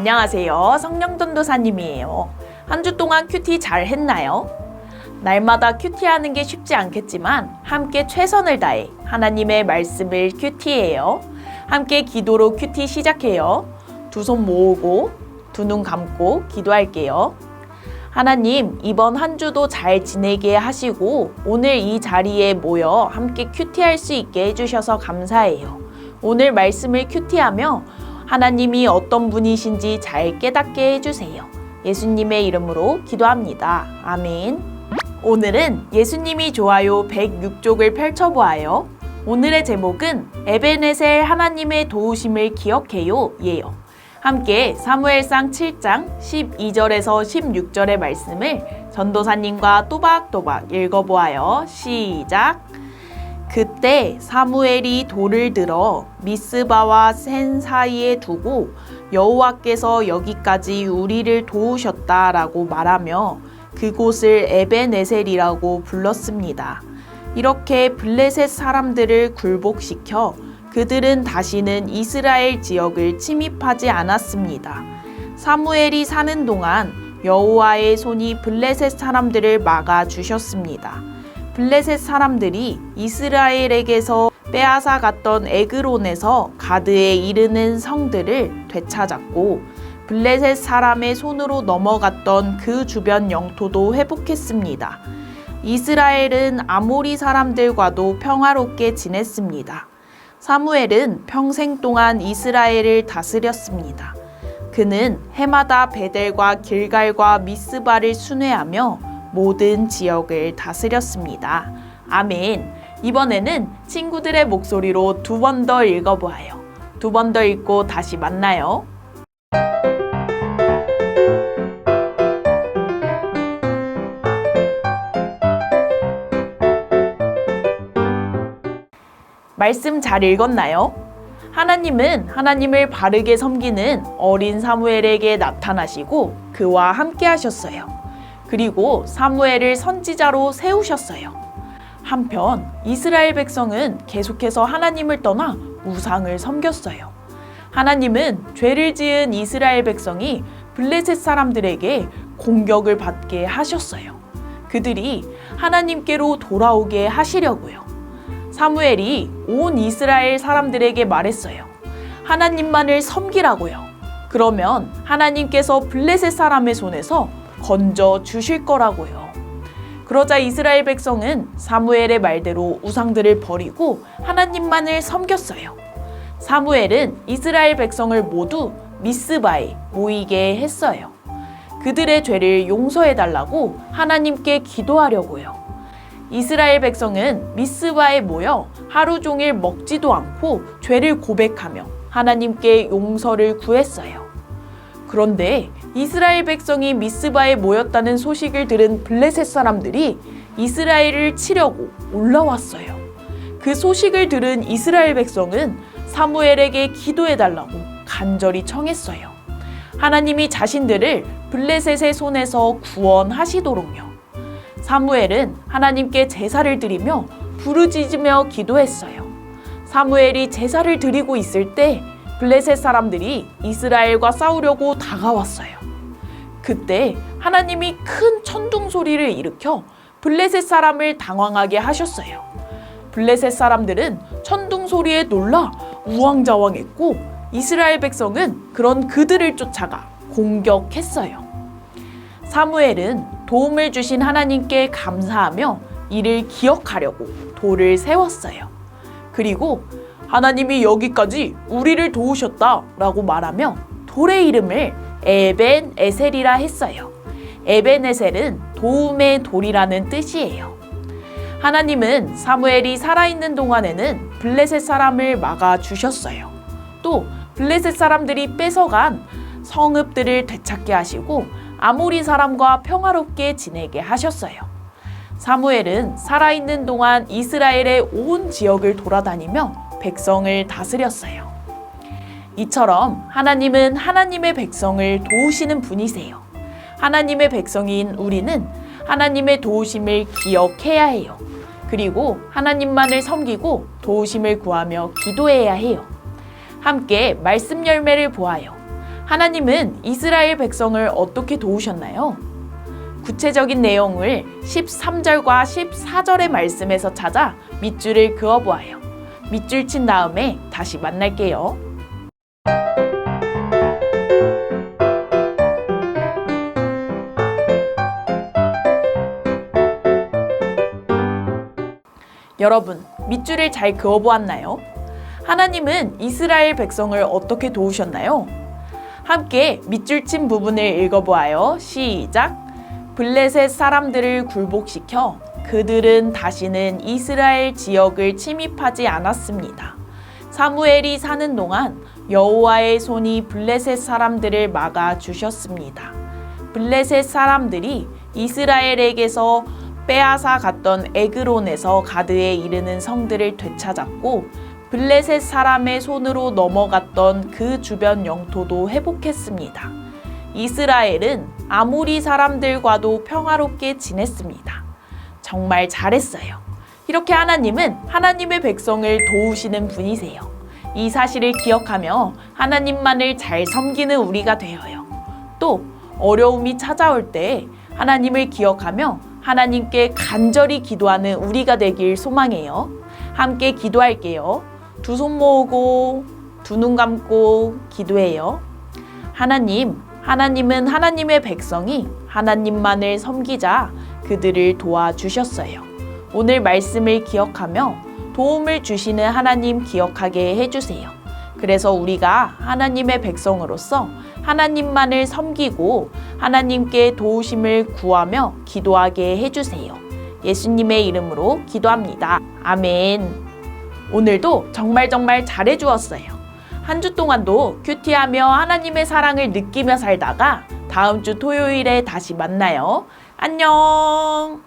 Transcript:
안녕하세요. 성령전도사님이에요. 한 주 동안 큐티 잘 했나요? 날마다 큐티하는 게 쉽지 않겠지만 함께 최선을 다해 하나님의 말씀을 큐티해요. 함께 기도로 큐티 시작해요. 두 손 모으고 두 눈 감고 기도할게요. 하나님, 이번 한 주도 잘 지내게 하시고 오늘 이 자리에 모여 함께 큐티할 수 있게 해주셔서 감사해요. 오늘 말씀을 큐티하며 하나님이 어떤 분이신지 잘 깨닫게 해주세요. 예수님의 이름으로 기도합니다. 아멘. 오늘은 예수님이 좋아요 106쪽을 펼쳐보아요. 오늘의 제목은 에베네셀 하나님의 도우심을 기억해요 예요. 함께 사무엘상 7장 12절에서 16절의 말씀을 전도사님과 또박또박 읽어보아요. 시작. 그때 사무엘이 돌을 들어 미스바와 센 사이에 두고 여호와께서 여기까지 우리를 도우셨다라고 말하며 그곳을 에베네셀이라고 불렀습니다. 이렇게 블레셋 사람들을 굴복시켜 그들은 다시는 이스라엘 지역을 침입하지 않았습니다. 사무엘이 사는 동안 여호와의 손이 블레셋 사람들을 막아 주셨습니다. 블레셋 사람들이 이스라엘에게서 빼앗아 갔던 에그론에서 가드에 이르는 성들을 되찾았고 블레셋 사람의 손으로 넘어갔던 그 주변 영토도 회복했습니다. 이스라엘은 아모리 사람들과도 평화롭게 지냈습니다. 사무엘은 평생 동안 이스라엘을 다스렸습니다. 그는 해마다 베델과 길갈과 미스바를 순회하며 모든 지역을 다스렸습니다. 아멘. 이번에는 친구들의 목소리로 두 번 더 읽어보아요. 두 번 더 읽고 다시 만나요. 말씀 잘 읽었나요? 하나님은 하나님을 바르게 섬기는 어린 사무엘에게 나타나시고 그와 함께 하셨어요. 그리고 사무엘을 선지자로 세우셨어요. 한편 이스라엘 백성은 계속해서 하나님을 떠나 우상을 섬겼어요. 하나님은 죄를 지은 이스라엘 백성이 블레셋 사람들에게 공격을 받게 하셨어요. 그들이 하나님께로 돌아오게 하시려고요. 사무엘이 온 이스라엘 사람들에게 말했어요. 하나님만을 섬기라고요. 그러면 하나님께서 블레셋 사람의 손에서 건져 주실 거라고요. 그러자 이스라엘 백성은 사무엘의 말대로 우상들을 버리고 하나님만을 섬겼어요. 사무엘은 이스라엘 백성을 모두 미스바에 모이게 했어요. 그들의 죄를 용서해 달라고 하나님께 기도하려고요. 이스라엘 백성은 미스바에 모여 하루 종일 먹지도 않고 죄를 고백하며 하나님께 용서를 구했어요. 그런데 이스라엘 백성이 미스바에 모였다는 소식을 들은 블레셋 사람들이 이스라엘을 치려고 올라왔어요. 그 소식을 들은 이스라엘 백성은 사무엘에게 기도해 달라고 간절히 청했어요. 하나님이 자신들을 블레셋의 손에서 구원하시도록요. 사무엘은 하나님께 제사를 드리며 부르짖으며 기도했어요. 사무엘이 제사를 드리고 있을 때 블레셋 사람들이 이스라엘과 싸우려고 다가왔어요. 그때 하나님이 큰 천둥 소리를 일으켜 블레셋 사람을 당황하게 하셨어요. 블레셋 사람들은 천둥 소리에 놀라 우왕좌왕했고 이스라엘 백성은 그런 그들을 쫓아가 공격했어요. 사무엘은 도움을 주신 하나님께 감사하며 이를 기억하려고 돌을 세웠어요. 그리고 하나님이 여기까지 우리를 도우셨다 라고 말하며 돌의 이름을 에벤 에셀이라 했어요. 에벤 에셀은 도움의 돌이라는 뜻이에요. 하나님은 사무엘이 살아있는 동안에는 블레셋 사람을 막아 주셨어요. 또 블레셋 사람들이 뺏어간 성읍들을 되찾게 하시고 아모리 사람과 평화롭게 지내게 하셨어요. 사무엘은 살아있는 동안 이스라엘의 온 지역을 돌아다니며 백성을 다스렸어요. 이처럼 하나님은 하나님의 백성을 도우시는 분이세요. 하나님의 백성인 우리는 하나님의 도우심을 기억해야 해요. 그리고 하나님만을 섬기고 도우심을 구하며 기도해야 해요. 함께 말씀 열매를 보아요. 하나님은 이스라엘 백성을 어떻게 도우셨나요? 구체적인 내용을 13절과 14절의 말씀에서 찾아 밑줄을 그어보아요. 밑줄 친 다음에 다시 만날게요. 여러분, 밑줄을 잘 그어보았나요? 하나님은 이스라엘 백성을 어떻게 도우셨나요? 함께 밑줄 친 부분을 읽어보아요. 시작. 블레셋 사람들을 굴복시켜 그들은 다시는 이스라엘 지역을 침입하지 않았습니다. 사무엘이 사는 동안 여호와의 손이 블레셋 사람들을 막아 주셨습니다. 블레셋 사람들이 이스라엘에게서 빼앗아 갔던 에그론에서 가드에 이르는 성들을 되찾았고 블레셋 사람의 손으로 넘어갔던 그 주변 영토도 회복했습니다. 이스라엘은 아무리 사람들과도 평화롭게 지냈습니다. 정말 잘했어요. 이렇게 하나님은 하나님의 백성을 도우시는 분이세요. 이 사실을 기억하며 하나님만을 잘 섬기는 우리가 되어요. 또 어려움이 찾아올 때 하나님을 기억하며 하나님께 간절히 기도하는 우리가 되길 소망해요. 함께 기도할게요. 두 손 모으고 두 눈 감고 기도해요. 하나님, 하나님은 하나님의 백성이 하나님만을 섬기자 그들을 도와주셨어요. 오늘 말씀을 기억하며 도움을 주시는 하나님 기억하게 해주세요. 그래서 우리가 하나님의 백성으로서 하나님만을 섬기고 하나님께 도우심을 구하며 기도하게 해주세요. 예수님의 이름으로 기도합니다. 아멘. 오늘도 정말 정말 잘해주었어요. 한 주 동안도 큐티하며 하나님의 사랑을 느끼며 살다가 다음 주 토요일에 다시 만나요. 안녕!